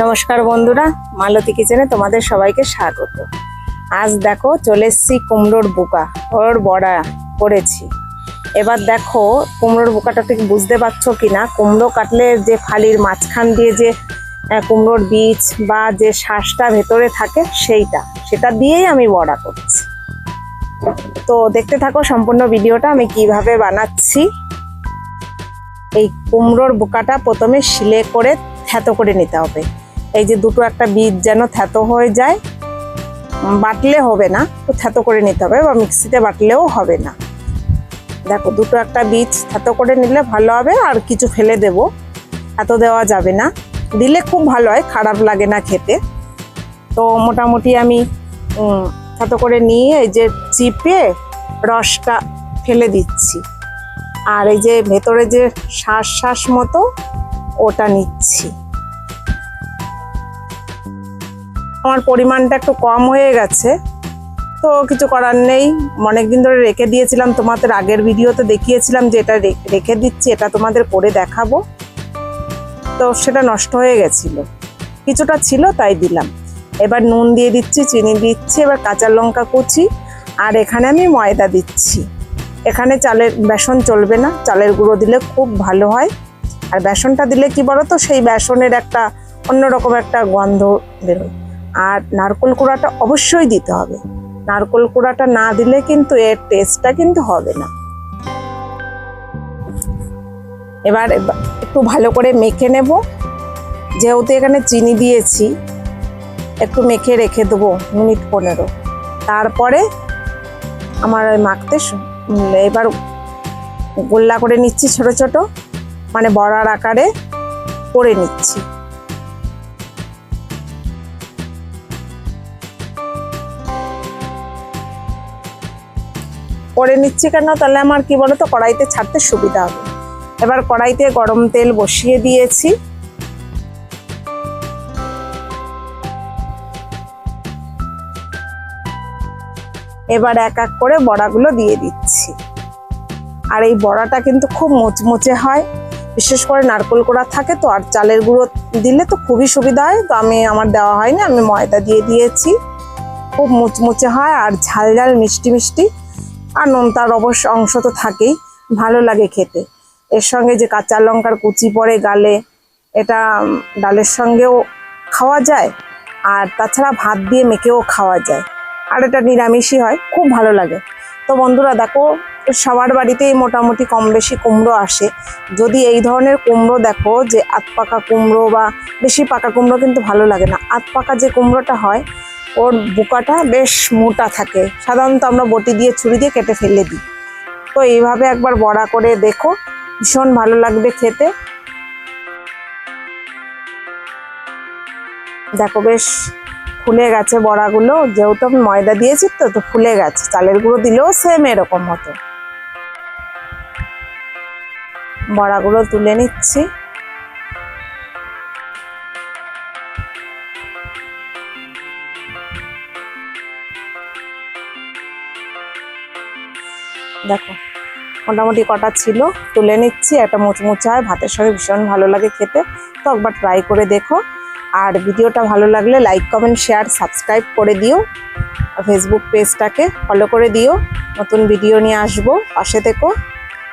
নমস্কার বন্ধুরা, মালতী কিচেনে তোমাদের সবাইকে স্বাগত। আজ দেখো চলে এসছি কুমড়োর বোকা, ওর বড়া করেছি। এবার দেখো কুমড়োর বোকাটা ঠিক বুঝতে পারছ কি না কুমড়ো কাটলে যে ফালির মাঝখান দিয়ে যে কুমড়োর বীজ বা যে শ্বাসটা ভেতরে থাকে সেইটা, সেটা দিয়েই আমি বড়া করছি। তো দেখতে থাকো সম্পূর্ণ ভিডিওটা, আমি কীভাবে বানাচ্ছি। এই কুমড়োর বোকাটা প্রথমে শিলে করে থ্যাতো করে নিতে হবে। এই যে দুটো একটা বীজ যেন থ্যাতো হয়ে যায়, বাটলে হবে না, তো থ্যাতো করে নিতে হবে বা মিক্সিতে বাটলেও হবে না। দেখো, দুটো একটা বীজ থ্যাতো করে নিলে ভালো হবে, আর কিছু ফেলে দেব। এত দেওয়া যাবে না। দিলে খুব ভালো হয়, খারাপ লাগে না খেতে। তো মোটামুটি আমি থ্যাতো করে নিয়ে এই যে চিপে রসটা ফেলে দিচ্ছি। আর এই যে ভেতরে যে শ্বাস শ্বাস মতো ওটা নিচ্ছি। আমার পরিমাণটা একটু কম হয়ে গেছে, তো কিছু করার নেই। অনেকদিন ধরে রেখে দিয়েছিলাম, তোমাদের আগের ভিডিওতে দেখিয়েছিলাম যে এটা রেখে দিচ্ছি, এটা তোমাদের করে দেখাবো। তো সেটা নষ্ট হয়ে গেছিল। কিছুটা ছিল তাই দিলাম। এবার নুন দিয়ে দিচ্ছি, চিনি দিচ্ছি, এবার কাঁচা লঙ্কা কুচি, আর এখানে আমি ময়দা দিচ্ছি। এখানে চালের বেসন চলবে না, চালের গুঁড়ো দিলে খুব ভালো হয়। আর বেসনটা দিলে কি বলো তো সেই বেসনের একটা অন্যরকম একটা গন্ধ বেরোয়। আর নারকোল কুড়াটা অবশ্যই দিতে হবে। নারকোল কুড়াটা না দিলে কিন্তু এর টেস্টটা কিন্তু হবে না। এবার এবা- একটু ভালো করে মেখে নেব। যেহেতু এখানে চিনি দিয়েছি, একটু মেখে রেখে দেবো মিনিট পনেরো। তারপরে আমার ওই মাখতে এবার গোল্লা করে নিচ্ছি ছোট ছোট। মানে বড়ার আকারে করে নিচ্ছি। করে নিচ্ছি কেন? তাহলে আমার কি বলতো? কড়াইতে ছাড়তে সুবিধা হবে। এবার কড়াইতে গরম তেল বসিয়ে দিয়েছি। এবার এক এক করে বড়াগুলো দিয়ে দিচ্ছি। আর এই বড়াটা কিন্তু খুব মুচমুচে হয়। বিশেষ করে নারকোল কোড়া থাকে তো, আর চালের গুঁড়ো দিলে তো খুবই সুবিধা হয়। তো আমি, আমার দেওয়া হয়নি, আমি ময়দা দিয়ে দিয়েছি। খুব মুচমুচে হয় আর ঝাল ঝাল, মিষ্টি মিষ্টি। আর নোনতার অবশ্য অংশ তো থাকেই, ভালো লাগে খেতে। এর সঙ্গে যে কাঁচা লঙ্কার কুচি পড়ে গালে, এটা ডালের সঙ্গেও খাওয়া যায়। আর তাছাড়া ভাত দিয়ে মেখেও খাওয়া যায়। আর এটা নিরামিষই হয়, খুব ভালো লাগে। তো বন্ধুরা, দেখো সবার বাড়িতেই মোটামুটি কম বেশি কুমড়ো আসে। যদি এই ধরনের কুমড়ো দেখো যে আত পাকা কুমড়ো বা বেশি পাকা কুমড়ো কিন্তু ভালো লাগে না। আত পাকা যে কুমড়োটা হয়, ওর বুকাটা বেশ মোটা থাকে। সাধারণত আমরা বটি দিয়ে ছুরি দিয়ে কেটে ফেলে দিই। তো এইভাবে একবার বড়া করে দেখো, ভীষণ ভালো লাগবে খেতে। দেখো বেশ ফুলে গেছে বড়াগুলো। যেহেতু আমি ময়দা দিয়েছি তো তো ফুলে গেছে। চালের গুঁড়ো দিলেও সেম এরকম হতো বড়াগুলো তুলে নিচ্ছি। দেখো, মোটামুটি কটা ছিল, তুলে নিচ্ছি। একটা মুচমুচে হয় ভাতের সঙ্গে ভীষণ ভালো লাগে খেতে। তো একবার ট্রাই করে দেখো। আর ভিডিওটা ভালো লাগলে লাইক কমেন্ট শেয়ার সাবস্ক্রাইব করে দিও। ফেসবুক পেজটাকে ফলো করে দিও। নতুন ভিডিও নিয়ে আসব। পাশে থেকো।